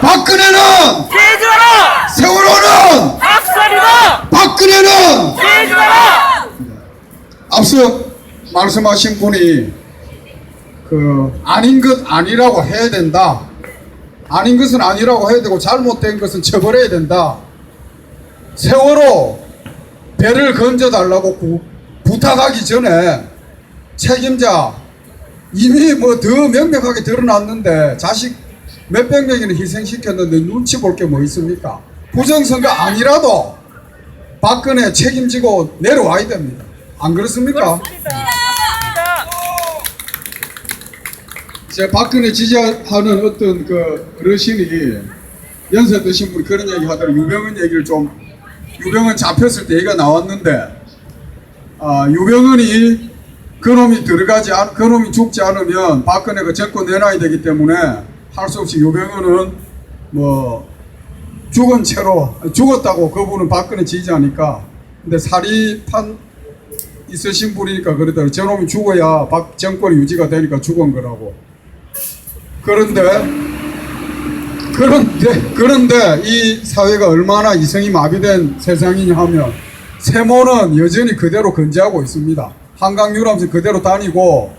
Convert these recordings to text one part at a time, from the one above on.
박근혜는 제주하라 세월호는 박살이다 박근혜는 제주하라 앞서 말씀하신 분이 그 아닌 것 아니라고 해야 된다. 아닌 것은 아니라고 해야 되고 잘못된 것은 처벌해야 된다. 세월호 배를 건져 달라고 구- 부탁하기 전에 책임자 이미 뭐 더 명백하게 드러났는데 자식 몇백 명이나 희생시켰는데 눈치 볼 게 뭐 있습니까? 부정선거 아니라도 박근혜 책임지고 내려와야 됩니다. 안 그렇습니까? 제 박근혜 지지하는 어떤 그 어르신이 연세 드신 분이 그런 얘기 하더라고 유병헌 얘기를 좀 유병헌 잡혔을 때 얘기가 나왔는데 아 유병헌이 그놈이 들어가지 않 그놈이 죽지 않으면 박근혜가 정권 내놔야 되기 때문에 할 수 없이 유병헌은 뭐 죽은 채로 죽었다고 그분은 박근혜 지지하니까. 근데 사리판 있으신 분이니까 그러더라고요. 저놈이 죽어야 박 정권이 유지가 되니까 죽은 거라고. 그런데 그런데 그런데 이 사회가 얼마나 이성이 마비된 세상이냐 하면 세모는 여전히 그대로 건재하고 있습니다. 한강 유람선 그대로 다니고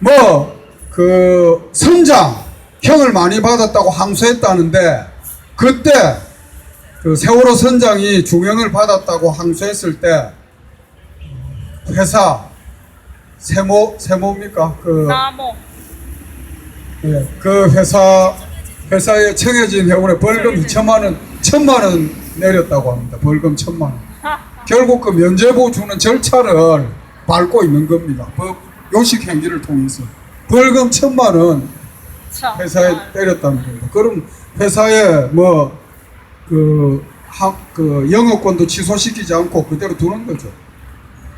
뭐그 선장 형을 많이 받았다고 항소했다는데 그때 그 세월호 선장이 중형을 받았다고 항소했을 때 회사 세모 세모입니까 그 나무 예, 그 회사 회사에 청해진 회원의 벌금 2천만 원, 천만 원 내렸다고 합니다. 벌금 천만 원. 결국 그 면제부 주는 절차를 밟고 있는 겁니다. 법 요식 행위를 통해서 벌금 천만 원 참. 회사에 때렸다는 겁니다. 그럼 회사에 뭐그 그 영업권도 취소시키지 않고 그대로 두는 거죠.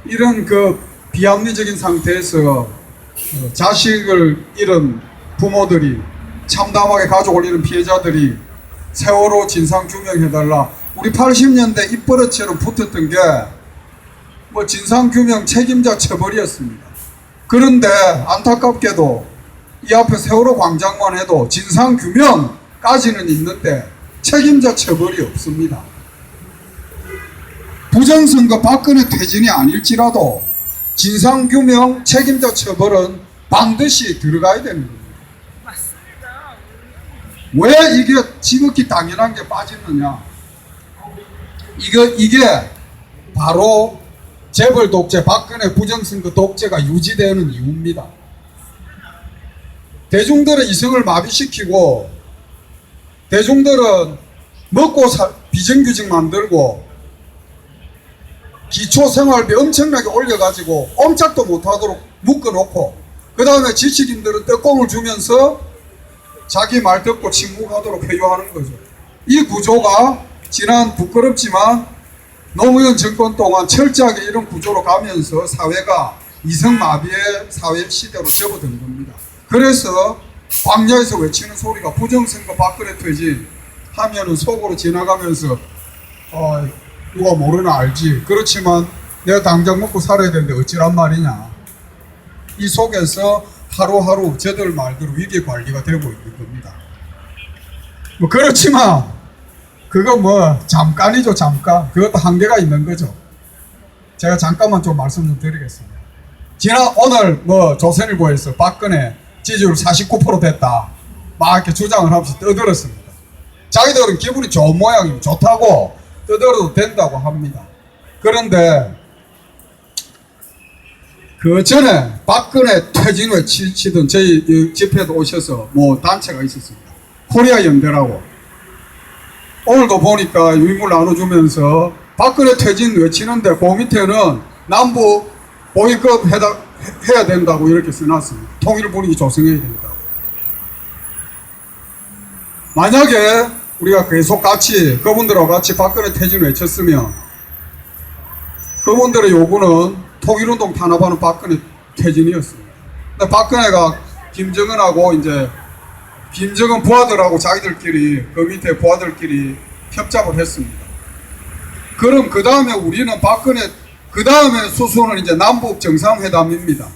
이런 그 비합리적인 상태에서 어, 자식을 잃은 부모들이 참담하게 가족을 잃은 피해자들이 세월호 진상 규명해달라. 우리 80년대 입버릇처럼 붙었던 게 뭐 진상 규명 책임자 처벌이었습니다. 그런데 안타깝게도 이 앞에 세월호 광장만 해도 진상 규명까지는 있는데 책임자 처벌이 없습니다. 부정선거 박근혜 퇴진이 아닐지라도 진상 규명 책임자 처벌은 반드시 들어가야 되는 겁니다. 왜 이게 지극히 당연한 게 빠지느냐? 이거 이게 바로 재벌 독재, 박근혜 부정선거 독재가 유지되는 이유입니다. 대중들의 이성을 마비시키고 대중들은 먹고 살 비정규직 만들고 기초생활비 엄청나게 올려가지고 꼼짝도 못하도록 묶어놓고 그 다음에 지식인들은 떡공을 주면서 자기 말 듣고 침묵하도록 회유하는 거죠. 이 구조가 지난 부끄럽지만 노무현 정권 동안 철저하게 이런 구조로 가면서 사회가 이성마비의 사회 시대로 접어든 겁니다. 그래서 광야에서 외치는 소리가 부정선거 박근혜 퇴진 하면은 속으로 지나가면서 어, 누가 모르나 알지. 그렇지만 내가 당장 먹고 살아야 되는데 어찌란 말이냐. 이 속에서 하루하루 저들 말대로 위기 관리가 되고 있는 겁니다. 뭐 그렇지만 그거 뭐 잠깐이죠 잠깐. 그것도 한계가 있는 거죠. 제가 잠깐만 좀 말씀 좀 드리겠습니다. 지난 오늘 뭐 조선일보에서 박근혜 지지율 49% 됐다. 막 이렇게 주장을 하면서 떠들었습니다. 자기들은 기분이 좋은 모양이고 좋다고 떠들어도 된다고 합니다. 그런데 그 전에 박근혜 퇴진 후에 치- 치던 저희 이 집회도 오셔서 뭐 단체가 있었습니다. 코리아 연대라고. 오늘도 보니까 유인물 나눠주면서 박근혜 퇴진 외치는데 그 밑에는 남부 보이급 해다, 해- 해야 된다고 이렇게 써놨습니다. 통일 분위기 조성해야 된다고. 만약에 우리가 계속 같이 그분들하고 같이 박근혜 퇴진 외쳤으면 그분들의 요구는 통일운동 탄압하는 박근혜 퇴진이었습니다. 근데 박근혜가 김정은하고 이제 김정은 부하들하고 자기들끼리 그 밑에 부하들끼리 협잡을 했습니다. 그럼 그 다음에 우리는 박근혜 그 다음에 수순은 이제 남북 정상회담입니다.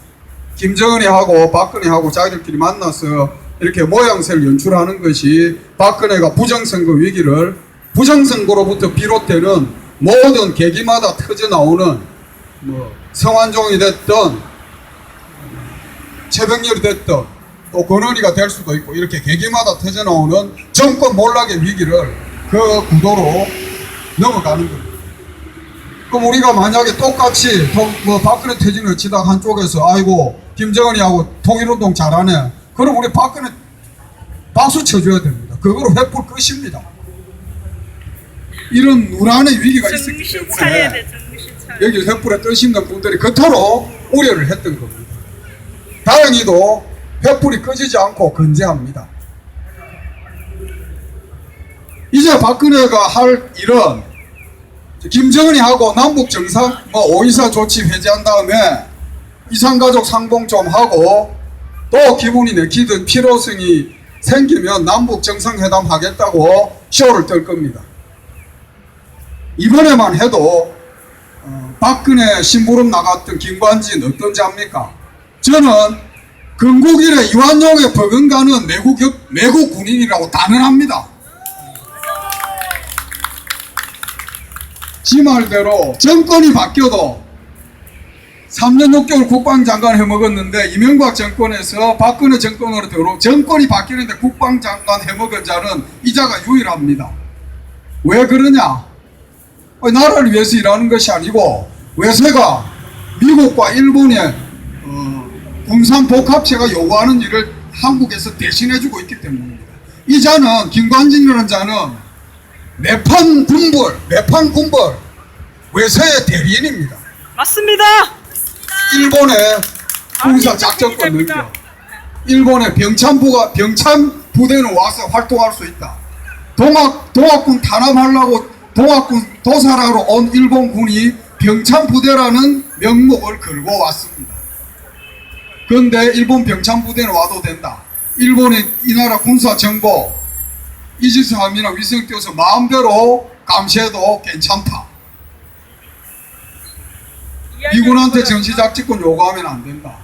김정은이 하고 박근혜 하고 자기들끼리 만나서 이렇게 모양새를 연출하는 것이 박근혜가 부정선거 위기를 부정선거로부터 비롯되는 모든 계기마다 터져 나오는 뭐 성완종이 됐든 최병렬이 됐든 또 권은희가 될 수도 있고 이렇게 계기마다 터져 나오는 정권 몰락의 위기를 그 구도로 넘어가는 겁니다. 그럼 우리가 만약에 똑같이 동- 뭐 박근혜 퇴진을 치다 한쪽에서 아이고 김정은이하고 통일운동 잘하네. 그럼 우리 박근혜 박수 쳐줘야 됩니다. 그거로 횃불 끝입니다. 이런 누란의 위기가 있었기 때문에. 여기 횃불에 뜻 있는 분들이 그토록 우려를 했던 겁니다. 다행히도 횃불이 꺼지지 않고 건재합니다. 이제 박근혜가 할 일은 김정은이 하고 남북 정상 뭐 오이사 조치 해제한 다음에 이산가족 상봉 좀 하고 또 기분이 내키든 필요성이 생기면 남북 정상회담 하겠다고 쇼를 떨 겁니다. 이번에만 해도 어, 박근혜 심부름 나갔던 김관진 어떤지 압니까? 저는 건국 이래 이완용에 버금가는 매국, 격- 매국 군인이라고 단언합니다. 지 말대로 정권이 바뀌어도 3년 6개월 국방장관 해먹었는데 이명박 정권에서 박근혜 정권으로 들어 정권이 바뀌는데 국방장관 해먹은 자는 이자가 유일합니다. 왜 그러냐? 어, 나라를 위해서 일하는 것이 아니고 외세가 미국과 일본의 어, 군산 복합체가 요구하는 일을 한국에서 대신해주고 있기 때문입니다. 이 자는 김관진이라는 자는 매판 군벌, 매판 군벌 외세의 대리인입니다. 맞습니다. 일본의 군사 아, 작전권 됩니다. 능력, 일본의 병참부가 병참 부대는 와서 활동할 수 있다. 동학 동학군 탄압하려고 동학군 도살하러 온 일본군이 병참 부대라는 명목을 걸고 왔습니다. 그런데 일본 병참 부대는 와도 된다. 일본의 이 나라 군사 정보 이지스함이나 위성 띄워서 마음대로 감시해도 괜찮다. 미군한테 전시작전권 요구하면 안 된다.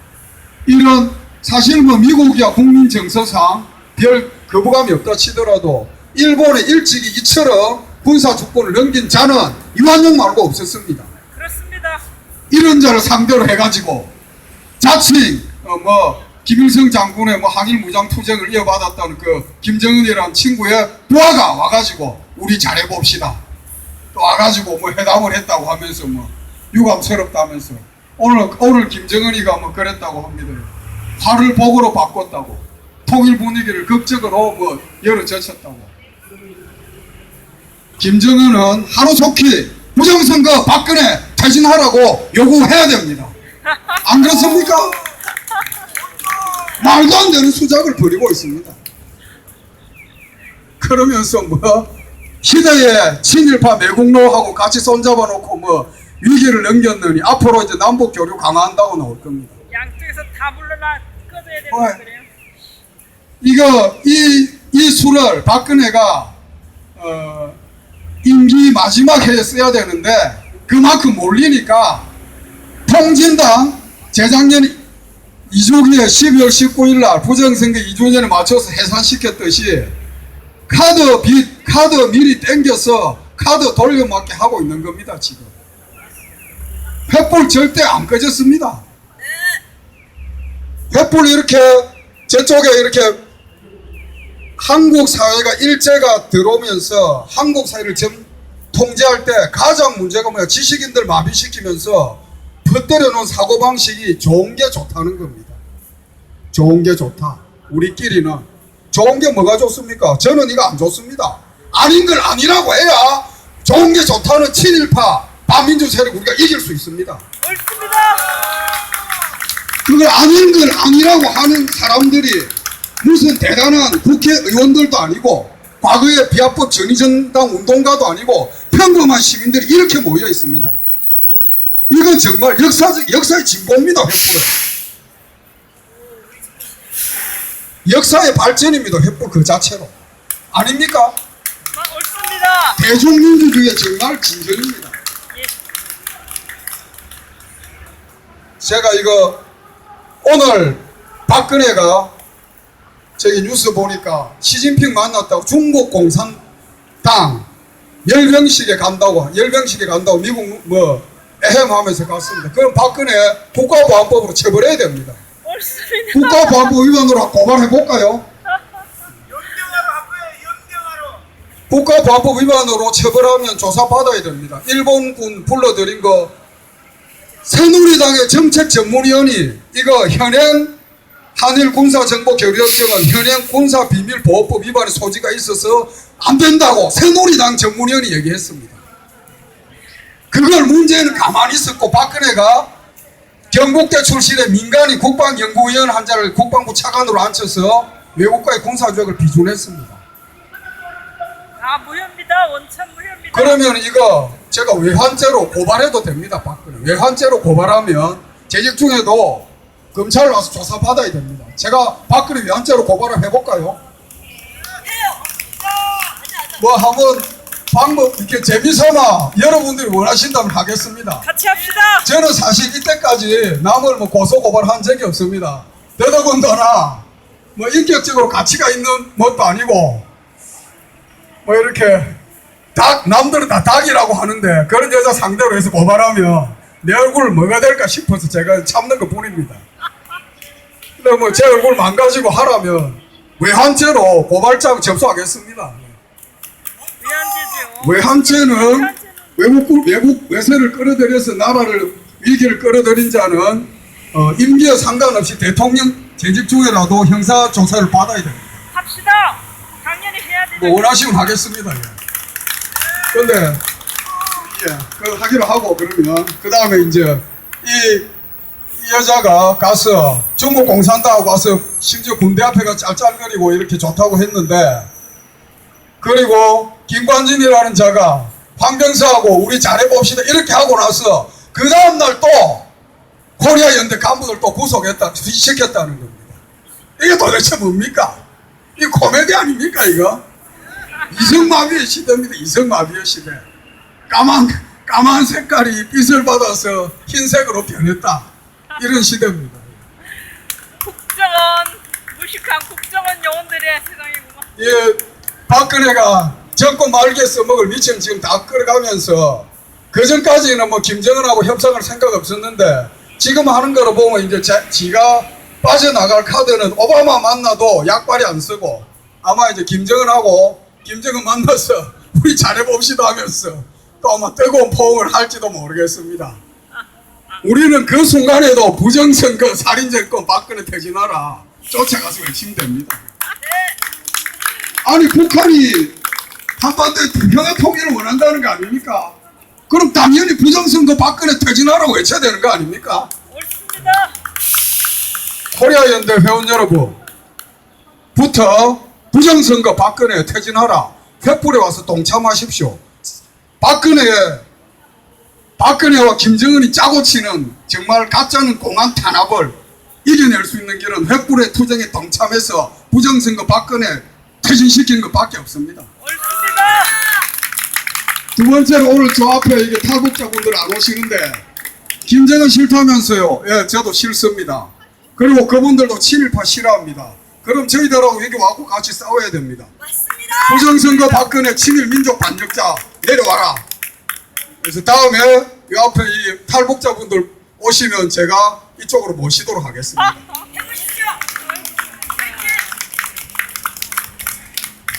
이런 사실 뭐 미국이야 국민 정서상 별 거부감이 없다 치더라도 일본에 일찍이 이처럼 군사 주권을 넘긴 자는 이완용 말고 없었습니다. 그렇습니다. 이런 자를 상대로 해가지고 자칭 어, 뭐 김일성 장군의 뭐 항일 무장 투쟁을 이어받았다는 그 김정은이라는 친구의 부하가 와가지고 우리 잘해봅시다. 또 와가지고 뭐 회담을 했다고 하면서 뭐 유감스럽다면서 오늘 오늘 김정은이가 뭐 그랬다고 합니다. 화를 복으로 바꿨다고 통일 분위기를 극적으로 뭐 열어젖혔다고. 김정은은 하루속히 부정선거 박근혜 퇴진하라고 요구해야 됩니다. 안 그렇습니까? 말도 안 되는 수작을 벌이고 있습니다. 그러면서 뭐 시대의 친일파 매국노하고 같이 손잡아 놓고 뭐 위기를 넘겼느니 앞으로 이제 남북 교류 강화한다고 나올 겁니다. 양쪽에서 다 불러놔 꺼져야 어. 되는 그래요. 이거 이, 이 수를 박근혜가 어, 임기 마지막 해에 써야 되는데 그만큼 몰리니까 통진당 재작년 2조기에 12월 19일 날 부정선거 2주년에 맞춰서 해산시켰듯이 카드 빚 카드 미리 땡겨서 카드 돌려막게 하고 있는 겁니다 지금 횃불 절대 안 꺼졌습니다 횃불 이렇게 저쪽에 이렇게 한국 사회가 일제가 들어오면서 한국 사회를 점, 통제할 때 가장 문제가 뭐야? 지식인들 마비시키면서 퍼뜨려 놓은 사고방식이 좋은 게 좋다는 겁니다. 좋은 게 좋다. 우리끼리는. 좋은 게 뭐가 좋습니까? 저는 이거 안 좋습니다. 아닌 걸 아니라고 해야 좋은 게 좋다는 친일파, 반민주 세력 우리가 이길 수 있습니다. 옳습니다. 그걸 아닌 걸 아니라고 하는 사람들이 무슨 대단한 국회의원들도 아니고 과거의 비합법 전의정당 운동가도 아니고 평범한 시민들이 이렇게 모여 있습니다. 이건 정말 역사적 역사의 진보입니다. 횃불. 역사의 발전입니다. 횃불 그 자체로 아닙니까? 아, 옳습니다. 대중민주주의의 정말 진전입니다. 예. 제가 이거 오늘 박근혜가 저기 뉴스 보니까 시진핑 만났다고 중국 공산당 열병식에 간다고 열병식에 간다고 미국 뭐 에헴 하면서 갔습니다. 그럼 박근혜 국가보안법으로 처벌해야 됩니다. 옳습니다. 국가보안법 위반으로 고발해 볼까요? 연병하러 한 거예요. 연병하러. 국가보안법 위반으로 처벌하면 조사받아야 됩니다. 일본군 불러들인 거 새누리당의 정책 전문위원이 이거 현행 한일 군사정보교류협정은 현행 군사비밀보호법 위반의 소지가 있어서 안 된다고 새누리당 전문위원이 얘기했습니다. 그걸 문제는 가만히 있었고 박근혜가 경북대 출신의 민간인 국방연구위원 한 자를 국방부 차관으로 앉혀서 외국과의 군사조약을 비준했습니다. 아 무효입니다. 원천 무효입니다. 그러면 이거 제가 외환죄로 고발해도 됩니다, 박근혜. 외환죄로 고발하면 재직 중에도 검찰 와서 조사 받아야 됩니다. 제가 박근혜 외환죄로 고발을 해볼까요? 뭐 한번 방법 이렇게 재미삼아 여러분들이 원하신다면 하겠습니다. 같이 합시다. 저는 사실 이때까지 남을 뭐 고소 고발한 적이 없습니다. 더더군다나 뭐 인격적으로 가치가 있는 것도 아니고 뭐 이렇게 닭 남들은 다 닭이라고 하는데 그런 여자 상대로 해서 고발하면 내 얼굴 뭐가 될까 싶어서 제가 참는 것 뿐입니다. 근데 뭐 제 얼굴 망가지고 하라면 외환죄로 고발장 접수하겠습니다. 외환죄는 외국 외국 외세를 끌어들여서 나라를 위기를 끌어들인 자는 어, 임기와 상관없이 대통령 재직 중에라도 형사 조사를 받아야 됩니다. 합시다. 당연히 해야 되죠. 뭐 원하시면 하겠습니다. 예. 근데 예, 그 하기로 하고 그러면 그 다음에 이제 이, 이 여자가 가서 중국 공산당하고 와서 심지어 군대 앞에 가 짤짤거리고 이렇게 좋다고 했는데 그리고 김관진이라는 자가 황병서하고 우리 잘해봅시다 이렇게 하고 나서 그 다음날 또 코리아 연대 간부들 또 구속했다 시켰다는 겁니다. 이게 도대체 뭡니까? 이 코미디 아닙니까 이거? 이성마비의 시대입니다. 이성마비의 시대. 까만 까만 색깔이 빛을 받아서 흰색으로 변했다. 이런 시대입니다. 국정원 무식한 국정원 요원들의 세상이구만. 예, 박근혜가 정권 말기에 써먹을 미천 지금 다 끌어가면서 그 전까지는 뭐 김정은하고 협상할 생각 없었는데 지금 하는 거로 보면 이제 자, 지가 빠져나갈 카드는 오바마 만나도 약발이 안 쓰고 아마 이제 김정은하고 김정은 만나서 우리 잘해봅시다 하면서 또 아마 뜨거운 포옹을 할지도 모르겠습니다. 우리는 그 순간에도 부정선거 살인정권 박근혜 퇴진하라 쫓아가서 외치면 됩니다. 아니 북한이 한반도의 평화 통일을 원한다는 거 아닙니까? 그럼 당연히 부정선거 박근혜 퇴진하라고 외쳐야 되는 거 아닙니까? 옳습니다. 코리아 연대 회원 여러분 부터 부정선거 박근혜 퇴진하라 횃불에 와서 동참하십시오. 박근혜 박근혜와 김정은이 짜고 치는 정말 가짜는 공안 탄압을 이겨낼 수 있는 길은 횃불의 투쟁에 동참해서 부정선거 박근혜 퇴진시키는 것밖에 없습니다. 두 번째로 오늘 저 앞에 이게 탈북자분들 안 오시는데 김정은 싫다면서요. 예, 저도 싫습니다. 그리고 그분들도 친일파 싫어합니다. 그럼 저희들하고 여기 와고 같이 싸워야 됩니다. 맞습니다. 부정선거 박근혜 친일 민족 반역자 내려와라. 그래서 다음에 이 앞에 이 탈북자분들 오시면 제가 이쪽으로 모시도록 하겠습니다. 해보십시오.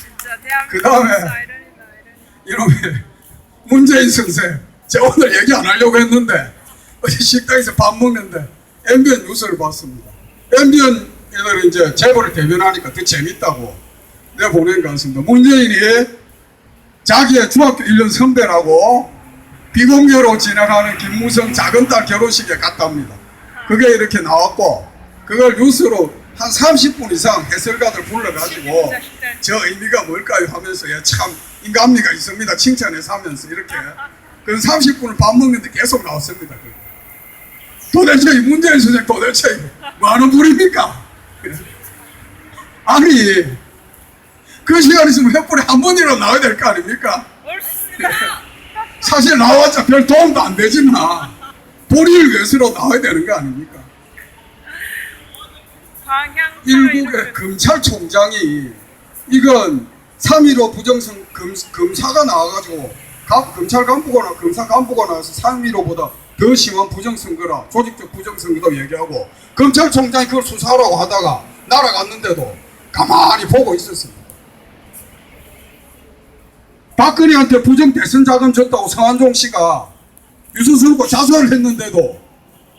진짜 대한민국 그 다음에. 이놈의 문재인 선생 제가 오늘 얘기 안 하려고 했는데 어제 식당에서 밥 먹는데 MBN 뉴스를 봤습니다 MBN 애들은 이제 재벌을 대변하니까 더 재밌다고 내가 보낸 것 같습니다 문재인이 자기의 중학교 1년 선배라고 비공개로 진행하는 김무성 작은 딸 결혼식에 갔답니다 그게 이렇게 나왔고 그걸 뉴스로 한 30분 이상 해설가들 불러가지고 저 의미가 뭘까요 하면서 예, 참 인간미가 있습니다. 칭찬해서 하면서 이렇게. 그 30분을 밥 먹는데 계속 나왔습니다. 도대체 이 문재인 선생 도대체 이거 뭐 하는 분입니까? 아니 그 시간 있으면 횃불에 한 번이라도 나와야 될 거 아닙니까. 사실 나왔자 별 도움도 안 되지만 본인을 위해서로 나와야 되는 거 아닙니까 일국의 검찰총장이 이건 3.15 부정선 검, 검사가 나와가지고 가- 검찰 간부거나 검사 간부가 나와서 3.15보다 더 심한 부정선거라 조직적 부정선거다 얘기하고 검찰총장이 그걸 수사하라고 하다가 날아갔는데도 가만히 보고 있었습니다. 박근혜한테 부정 대선 자금 줬다고 성한종 씨가 유서스럽고 자수를 했는데도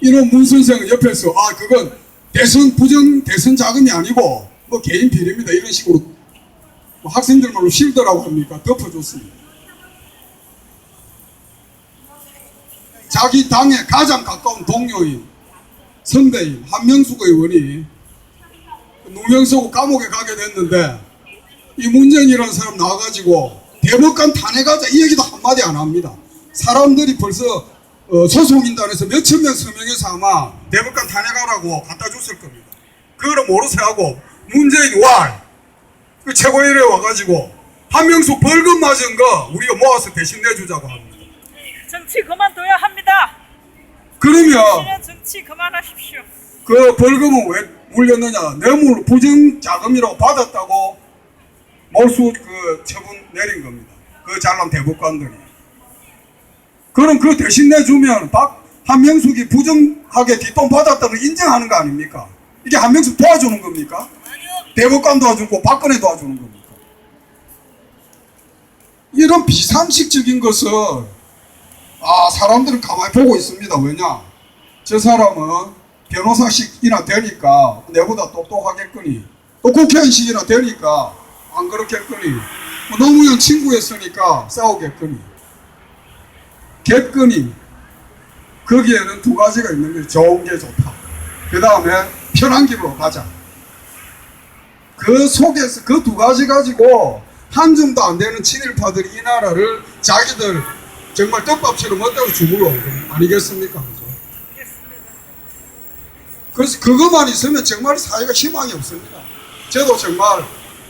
이런 문 선생은 옆에서 아 그건 대선 부정 대선 자금이 아니고 뭐 개인 비리입니다 이런 식으로 뭐 학생들 말로 실드라고 합니까 덮어줬습니다. 자기 당에 가장 가까운 동료인 선배인 한명숙 의원이 누명 쓰고 감옥에 가게 됐는데 이 문재인이라는 사람 나와가지고 대법관 탄핵하자 이 얘기도 한마디 안 합니다. 사람들이 벌써 어, 소송인단에서 몇천 명 서명해서 아마 대법관 탄핵하라고 갖다 줬을 겁니다. 그거를 모르세요 하고 문재인 왈, 그 최고위원회 와가지고 한명숙 벌금 맞은 거 우리가 모아서 대신 내주자고 합니다. 정치 그만둬야 합니다. 그러면 정치 그만하십시오. 그 벌금은 왜 물렸느냐? 뇌물 부정 자금이라고 받았다고 몰수 그 처분 내린 겁니다. 그 잘난 대법관들이. 그럼 그 대신 내주면 박 한명숙이 부정하게 뒷돈 받았다는 걸 인정하는 거 아닙니까? 이게 한명숙 도와주는 겁니까? 대법관 도와주고 박근혜 도와주는 겁니까? 이런 비상식적인 것을 아 사람들은 가만히 보고 있습니다. 왜냐? 저 사람은 변호사식이나 되니까 내보다 똑똑하겠거니 또 국회의원식이나 되니까 안 그렇겠거니 뭐 노무현 친구였으니까 싸우겠거니 겠거니 거기에는 두 가지가 있는 게 좋은 게 좋다 그 다음에 편한 길로 가자 그 속에서 그 두 가지 가지고 한 줌도 안 되는 친일파들이 이 나라를 자기들 정말 떡밥처럼 먹다고 죽으러 온 거 아니겠습니까? 그죠? 그래서 그것만 있으면 정말 사회가 희망이 없습니다. 저도 정말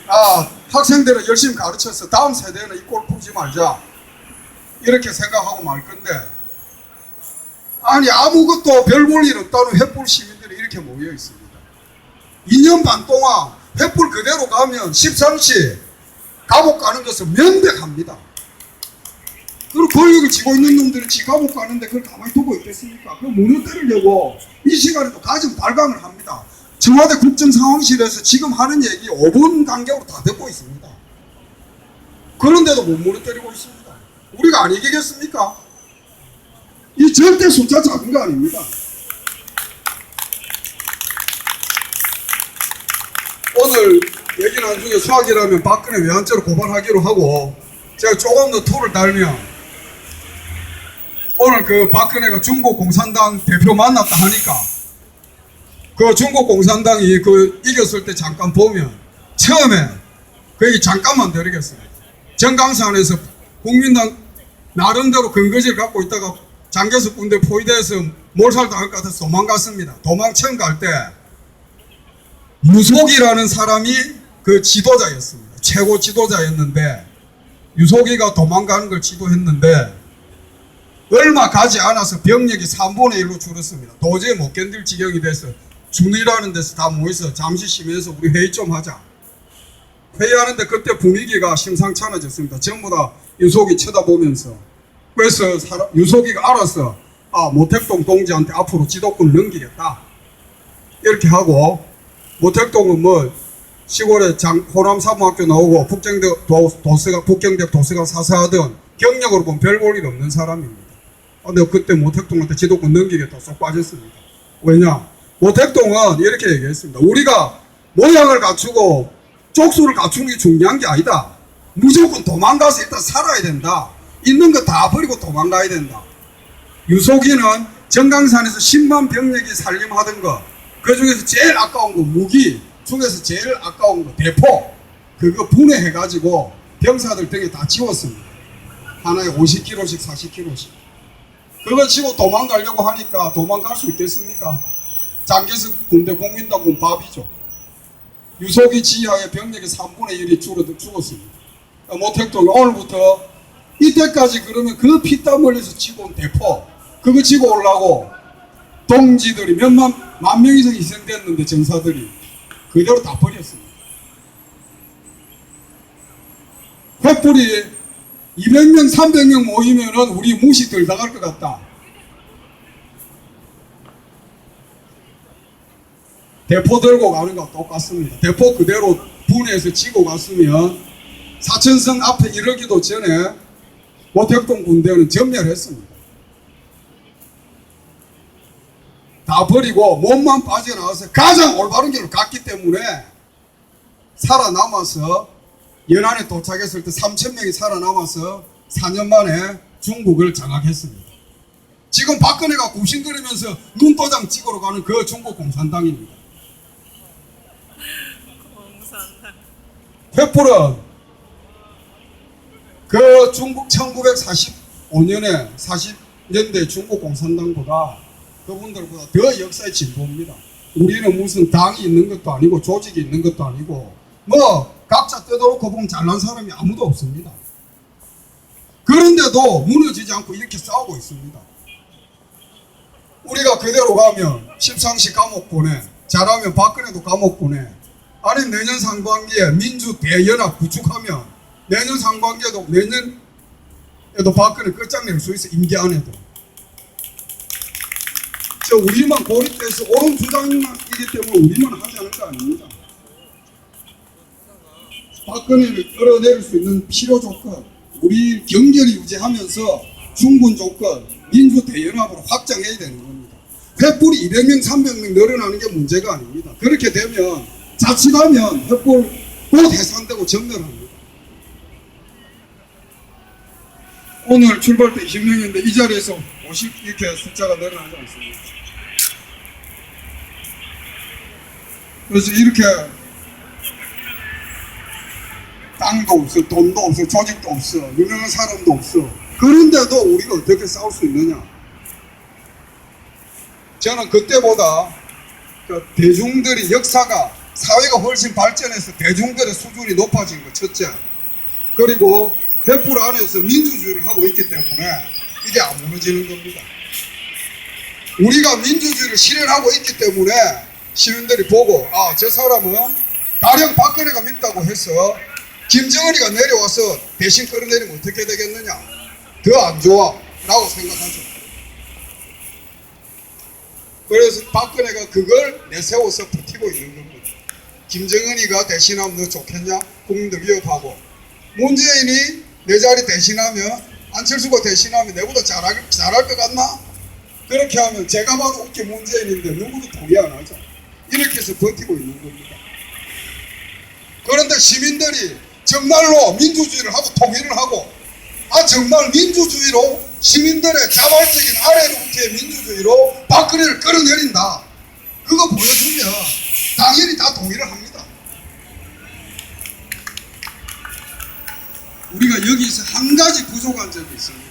아 학생들을 열심히 가르쳐서 다음 세대는 이 꼴 보지 말자 이렇게 생각하고 말 건데 아니 아무것도 별 볼 일 없다는 횃불 시민들이 이렇게 모여 있습니다. 2년 반 동안 횃불 그대로 가면 13시 감옥 가는 것은 명백합니다. 그리고 권력을 쥐고 있는 놈들이 지 감옥 가는데 그걸 가만히 두고 있겠습니까? 그 무너 때리려고 이 시간에도 가진 발광을 합니다. 청와대 국정상황실에서 지금 하는 얘기 5분 간격으로 다 듣고 있습니다. 그런데도 못 무너뜨리고 있습니다. 우리가 안 이기겠습니까? 이 절대 숫자 작은 거 아닙니다. 오늘 얘기 나중에 수학이라면 박근혜 외환죄로 고발하기로 하고 제가 조금 더 토를 달면 오늘 그 박근혜가 중국 공산당 대표 만났다 하니까 그 중국 공산당이 그 이겼을 때 잠깐 보면 처음에 그 얘기 잠깐만 드리겠습니다. 정강산에서 국민당 나름대로 근거지를 갖고 있다가 장개석 군대 포위돼서 몰살 당할 것 같아서 도망갔습니다. 도망청 갈 때 유속이라는 사람이 그 지도자였습니다. 최고 지도자였는데 유속이가 도망가는 걸 지도했는데 얼마 가지 않아서 병력이 3분의 1로 줄었습니다. 도저히 못 견딜 지경이 돼서 준이라는 데서 다 모여서 잠시 쉬면서 우리 회의 좀 하자. 회의하는데 그때 분위기가 심상찮아졌습니다. 전부 다 유속이 쳐다보면서 그래서 유속이가 알아서 아 모택동 동지한테 앞으로 지도권을 넘기겠다 이렇게 하고 모택동은 뭐 시골에 장, 호남 사무학교 나오고 북경대 도, 도서관 북경대 도서관 사사하던 경력으로 보면 별 볼 일 없는 사람입니다. 아, 근데 그때 모택동한테 지도권 넘기겠다 쏙 빠졌습니다. 왜냐? 모택동은 이렇게 얘기했습니다. 우리가 모양을 갖추고 쪽수를 갖추는 게 중요한 게 아니다. 무조건 도망가서 일단 살아야 된다. 있는 거 다 버리고 도망가야 된다. 유속이는 정강산에서 10만 병력이 살림하던 거, 그 중에서 제일 아까운 거 무기 중에서 제일 아까운 거 대포 그거 분해해가지고 병사들 등에 다 지웠습니다. 하나에 50kg씩 40kg씩. 그거 치고 도망가려고 하니까 도망갈 수 있겠습니까? 장개석 군대 국민당군 밥이죠. 유속이 지하에 병력의 3분의 1이 줄어들 죽었습니다. 모택동 오늘부터 이때까지 그러면 그 피땀 흘려서 치고 온 대포 그거 치고 올라고 동지들이 몇만 만 명 이상 희생됐는데 전사들이 그대로 다 버렸습니다. 횃불이 200명, 300명 모이면은 우리 무시 덜 나갈 것 같다. 대포 들고 가는 거 똑같습니다. 대포 그대로 분해해서 치고 갔으면 사천성 앞에 이르기도 전에 모택동 군대는 전멸했습니다. 다 버리고 몸만 빠져나와서 가장 올바른 길로 갔기 때문에 살아남아서 연안에 도착했을 때 3천 명이 살아남아서 4년 만에 중국을 장악했습니다. 지금 박근혜가 굽신거리면서 눈도장 찍으러 가는 그 중국 공산당입니다. 100%. 그 중국 1945년에 40년대 중국 공산당보다 그분들보다 더 역사의 진보입니다. 우리는 무슨 당이 있는 것도 아니고 조직이 있는 것도 아니고 뭐 각자 뜯어놓고 보면 잘난 사람이 아무도 없습니다. 그런데도 무너지지 않고 이렇게 싸우고 있습니다. 우리가 그대로 가면 십상시 감옥 보내 잘하면 박근혜도 감옥 보내 아니 내년 상반기에 민주 대연합 구축하면 내년 상반기에도 내년에도 박근혜 끝장낼 수 있어 임기 안에도. 저 우리만 고립돼서 옳은 주장이기 때문에 우리만 하지 않을 거 아닙니다. 박근혜를 끌어내릴 수 있는 필요 조건 우리 경제를 유지하면서 충분 조건 민주 대연합으로 확장해야 되는 겁니다. 횃불이 200명 300명 늘어나는 게 문제가 아닙니다. 그렇게 되면 자칫하면 횃불 곧 해산되고 전멸합니다 오늘 출발 때 20명인데 이 자리에서 50 이렇게 숫자가 늘어나지 않습니다 그래서 이렇게 땅도 없어, 돈도 없어, 조직도 없어, 유명한 사람도 없어. 그런데도 우리가 어떻게 싸울 수 있느냐? 저는 그때보다 그 대중들이 역사가 사회가 훨씬 발전해서 대중들의 수준이 높아진 것 첫째. 그리고 100% 안에서 민주주의를 하고 있기 때문에 이게 안 무너지는 겁니다. 우리가 민주주의를 실현하고 있기 때문에 시민들이 보고 아 저 사람은 가령 박근혜가 밉다고 해서 김정은이가 내려와서 대신 끌어내리면 어떻게 되겠느냐 더 안 좋아 라고 생각하죠 그래서 박근혜가 그걸 내세워서 버티고 있는 겁니다 김정은이가 대신하면 너 좋겠냐 국민들 위협하고 문재인이 내 자리 대신하면 안철수가 대신하면 내보다 잘할, 잘할 것 같나 그렇게 하면 제가 봐도 웃기 문재인인데 누구도 동의 안 하죠. 이렇게 해서 버티고 있는 겁니다. 그런데 시민들이 정말로 민주주의를 하고 통일을 하고 아 정말 민주주의로 시민들의 자발적인 아래로부터의 민주주의로 박근혜를 끌어내린다. 그거 보여주면 당연히 다 동의를 합니다. 우리가 여기서 한 가지 부족한 점이 있습니다.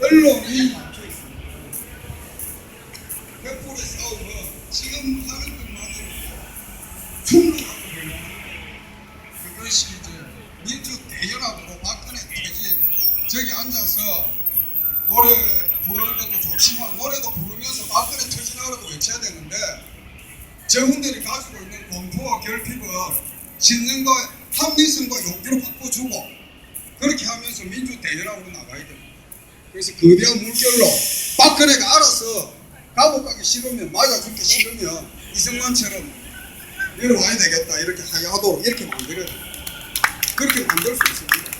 언론이 막혀 있습니다. 횃불의 싸움은 지금 하는 것만으로 충분하고 그것이 이제 민주 대연합으로 박근혜 퇴진 저기 앉아서 노래 부르는 것도 좋지만 노래도 부르면서 박근혜 퇴진하라고 외쳐야 되는데 저분들이 가지고 있는 공포와 결핍을 신념과 합리성과 용기로 바꿔주고 그렇게 하면서 민주 대연합으로 나가야 됩니다. 그래서 거대한 물결로 박근혜가 알아서 감옥 가기 싫으면 맞아 죽기 싫으면 이승만처럼 내려와야 되겠다 이렇게 하야하도록 이렇게 만들어야 됩니다. 그렇게 만들 수 있습니다.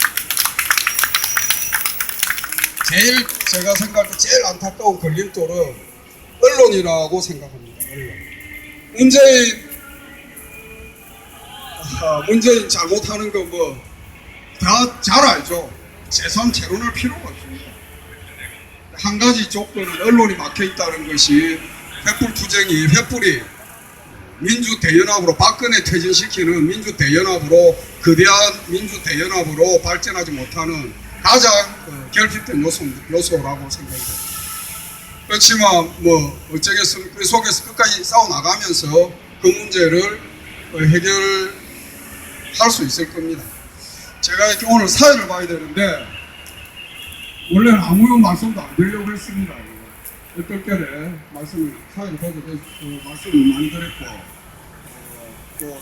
제일 제가 생각할 때 제일 안타까운 걸림돌은 언론이라고 생각합니다. 언론. 문재인 아, 문재인 잘못하는 거 뭐 다 잘 알죠. 재산 채론할 필요가 없습니다. 한 가지 조건은 언론이 막혀 있다는 것이 횃불 투쟁이 횃불이 민주 대연합으로 박근혜 퇴진시키는 민주 대연합으로 거대한 민주 대연합으로 발전하지 못하는 가장 그 결핍된 요소, 요소라고 생각합니다. 그렇지만 뭐 어쩌겠습니까? 그 속에서 끝까지 싸워 나가면서 그 문제를 어, 해결할 수 있을 겁니다. 제가 이렇게 오늘 사회를 봐야 되는데 원래는 아무 말씀도 안 드리려고 했습니다. 어떨 때에 말씀을 보게 돼서 말씀을 많이 드렸고 또날